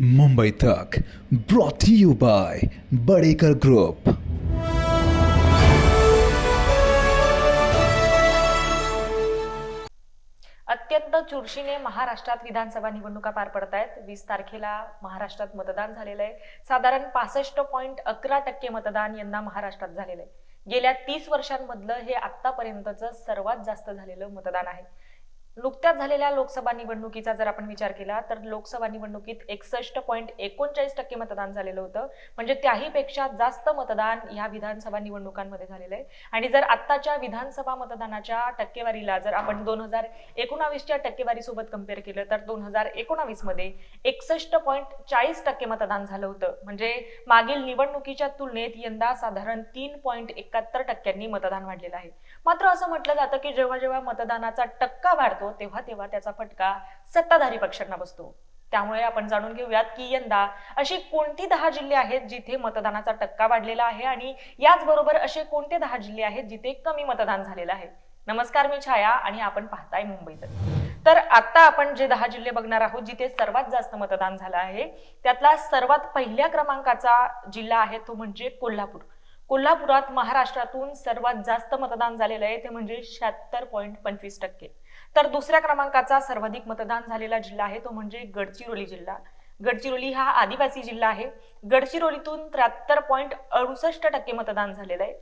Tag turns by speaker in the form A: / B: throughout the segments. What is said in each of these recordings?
A: मुंबई तक brought you by Badekar group
B: अत्यंत चुरशीने महाराष्ट्रात विधानसभा निवडणुका पार पडत आहेत वीस तारखेला महाराष्ट्रात मतदान झालेलं आहे साधारण पासष्ट पॉईंट अकरा टक्के मतदान यंदा महाराष्ट्रात झालेलं आहे गेल्या तीस वर्षांमधलं हे आतापर्यंतचं सर्वात जास्त झालेलं मतदान आहे. नुकत्याच झालेल्या लोकसभा निवडणुकीचा जर आपण विचार केला तर लोकसभा निवडणुकीत एकसष्ट पॉईंट एकोणचाळीस टक्के मतदान झालेलं होतं. म्हणजे त्याहीपेक्षा जास्त मतदान ह्या विधानसभा निवडणुकांमध्ये झालेलं आहे. आणि जर आत्ताच्या विधानसभा मतदानाच्या टक्केवारीला जर आपण दोन हजार एकोणावीसच्या टक्केवारीसोबत कंपेअर केलं तर दोन हजार एकोणावीसमध्ये एकसष्ट पॉईंट चाळीस टक्के मतदान झालं होतं. म्हणजे मागील निवडणुकीच्या तुलनेत यंदा साधारण तीन पॉईंट एकाहत्तर टक्क्यांनी मतदान वाढलेलं आहे. मात्र असं म्हटलं जातं की जेव्हा जेव्हा मतदानाचा टक्का वाढतो तेव्हा तेव्हा त्याचा फटका सत्ताधारी पक्षांना बसतो. त्यामुळे आपण जाणून घेऊयात की यंदा अशी कोणती दहा जिल्हे आहेत जिथे मतदानाचा टक्का वाढलेला आहे आणि याचबरोबर असे कोणते दहा जिल्हे आहेत जिथे कमी मतदान झालेलं आहे? नमस्कार मी छाया आणि आपण पाहताय मुंबईत तर आता आपण जे दहा जिल्हे बघणार आहोत जिथे सर्वात जास्त मतदान झालं आहे त्यातला सर्वात पहिल्या क्रमांकाचा जिल्हा आहे तो म्हणजे कोल्हापूर. कोल्हापुरात महाराष्ट्रातून सर्वात जास्त मतदान झालेलं आहे ते म्हणजे शहात्तर पॉईंट पंचवीस टक्के. तर दुसऱ्या क्रमांकाचा सर्वाधिक मतदान झालेला जिल्हा आहे तो म्हणजे गडचिरोली जिल्हा. गडचिरोली हा आदिवासी जिल्हा आहे. गडचिरोलीतून त्र्याहत्तर पॉईंट अडुसष्ट टक्के मतदान झालेलं आहे.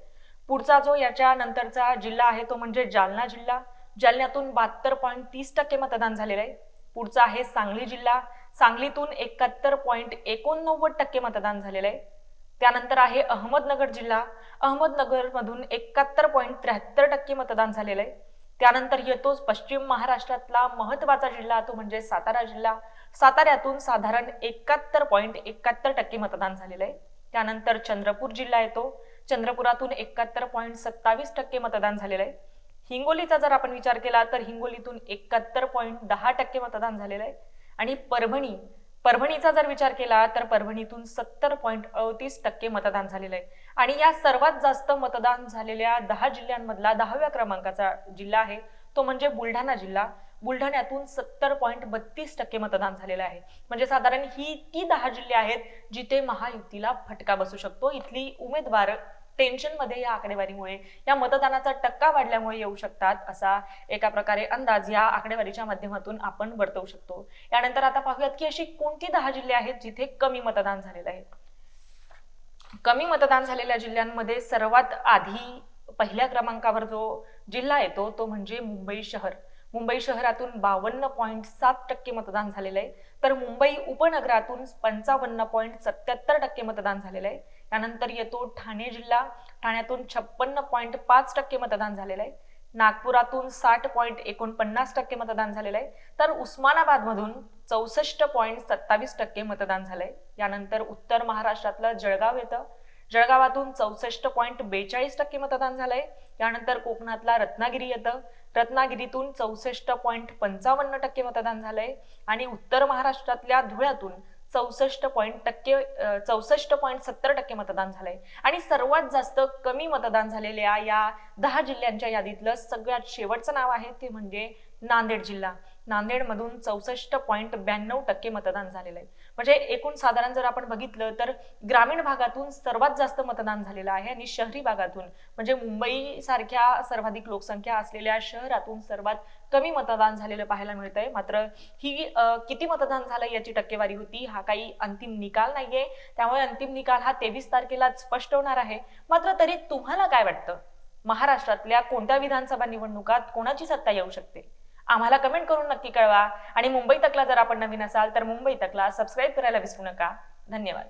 B: पुढचा जो याच्या नंतरचा जिल्हा आहे तो म्हणजे जालना जिल्हा. जालन्यातून बहात्तर पॉईंट तीस टक्के मतदान झालेलं आहे. पुढचा आहे सांगली जिल्हा. सांगलीतून एकाहत्तर पॉईंट एकोणनव्वद टक्के मतदान झालेलं आहे. त्यानंतर आहे अहमदनगर जिल्हा. अहमदनगरमधून एकाहत्तर पॉईंट त्र्याहत्तर टक्के मतदान झालेलं आहे. त्यानंतर येतोच पश्चिम महाराष्ट्रातला महत्त्वाचा जिल्हा तो म्हणजे सातारा जिल्हा. साताऱ्यातून साधारण एकाहत्तर पॉईंट एकाहत्तर टक्के मतदान झालेलं आहे. त्यानंतर चंद्रपूर जिल्हा येतो. चंद्रपुरातून एकाहत्तर पॉईंट सत्तावीस टक्के मतदान झालेलं आहे. हिंगोलीचा जर आपण विचार केला तर हिंगोलीतून एकाहत्तर पॉईंट दहा टक्के मतदान झालेलं आहे. आणि परभणी परभणीचा जर विचार केला तर परभणीतून सत्तर पॉईंट अडतीस टक्के मतदान झालेलं आहे. आणि या सर्वात जास्त मतदान झालेल्या दहा जिल्ह्यांमधला दहाव्या क्रमांकाचा जिल्हा आहे. तो म्हणजे बुलढाणा जिल्हा. बुलढाण्यातून सत्तर पॉईंट बत्तीस टक्के मतदान झालेलं आहे. म्हणजे साधारण ही ती दहा जिल्हे आहेत जिथे महायुतीला फटका बसू शकतो. इथली उमेदवार टेन्शनमध्ये या आकडेवारीमुळे या मतदानाचा टक्का वाढल्यामुळे येऊ शकतात असा एका प्रकारे अंदाज या आकडेवारीच्या माध्यमातून आपण वर्तवू शकतो. यानंतर आता पाहूयात की अशी कोणती दहा जिल्हे आहेत जिथे कमी मतदान झालेलं आहे? कमी मतदान झालेल्या जिल्ह्यांमध्ये सर्वात आधी पहिल्या क्रमांकावर जो जिल्हा येतो तो म्हणजे मुंबई शहर. मुंबई शहरातून बावन्न पॉईंट सात टक्के मतदान झालेलं आहे. तर मुंबई उपनगरातून पंचावन्न पॉईंट सत्याहत्तर टक्के मतदान झालेलं आहे. त्यानंतर येतो ठाणे जिल्हा. ठाण्यातून छप्पन्न पॉईंट पाच टक्के मतदान झालेलं आहे. नागपुरातून साठ पॉईंट एकोणपन्नास टक्के मतदान झालेलं आहे. तर उस्मानाबादमधून चौसष्ट पॉईंट सत्तावीस टक्के मतदान झालंय. यानंतर उत्तर महाराष्ट्रातलं जळगाव येतं. जळगावातून चौसष्ट पॉईंट बेचाळीस टक्के मतदान झालंय. त्यानंतर कोकणातला रत्नागिरी येतं. रत्नागिरीतून चौसष्ट पॉईंट पंचावन्न टक्के मतदान झालंय. आणि उत्तर महाराष्ट्रातल्या धुळ्यातून चौसष्ट पॉईंट टक्के चौसष्ट पॉईंट सत्तर टक्के मतदान झालंय. आणि सर्वात जास्त कमी मतदान झालेल्या या दहा जिल्ह्यांच्या यादीतलं सगळ्यात शेवटचं नाव आहे ते म्हणजे नांदेड जिल्हा. नांदेडमधून चौसष्ट पॉईंट ब्याण्णव टक्के मतदान झालेलं आहे. म्हणजे एकूण साधारण जर आपण बघितलं तर ग्रामीण भागातून सर्वात जास्त मतदान झालेलं आहे आणि शहरी भागातून म्हणजे मुंबई सारख्या सर्वाधिक लोकसंख्या असलेल्या शहरातून सर्वात कमी मतदान झालेलं पाहायला मिळत आहे मात्र ही किती मतदान झालं याची टक्केवारी होती हा काही अंतिम निकाल नाहीये. त्यामुळे अंतिम निकाल हा तेवीस तारखेला स्पष्ट होणार आहे. मात्र तरी तुम्हाला काय वाटतं? महाराष्ट्रातल्या कोणत्या विधानसभा निवडणुकात कोणाची सत्ता येऊ शकते? आम्हाला कमेंट करून नक्की कळवा. आणि मुंबई तकला जर आपण नवीन असाल तर मुंबई तकला सबस्क्राईब करायला विसरू नका. धन्यवाद.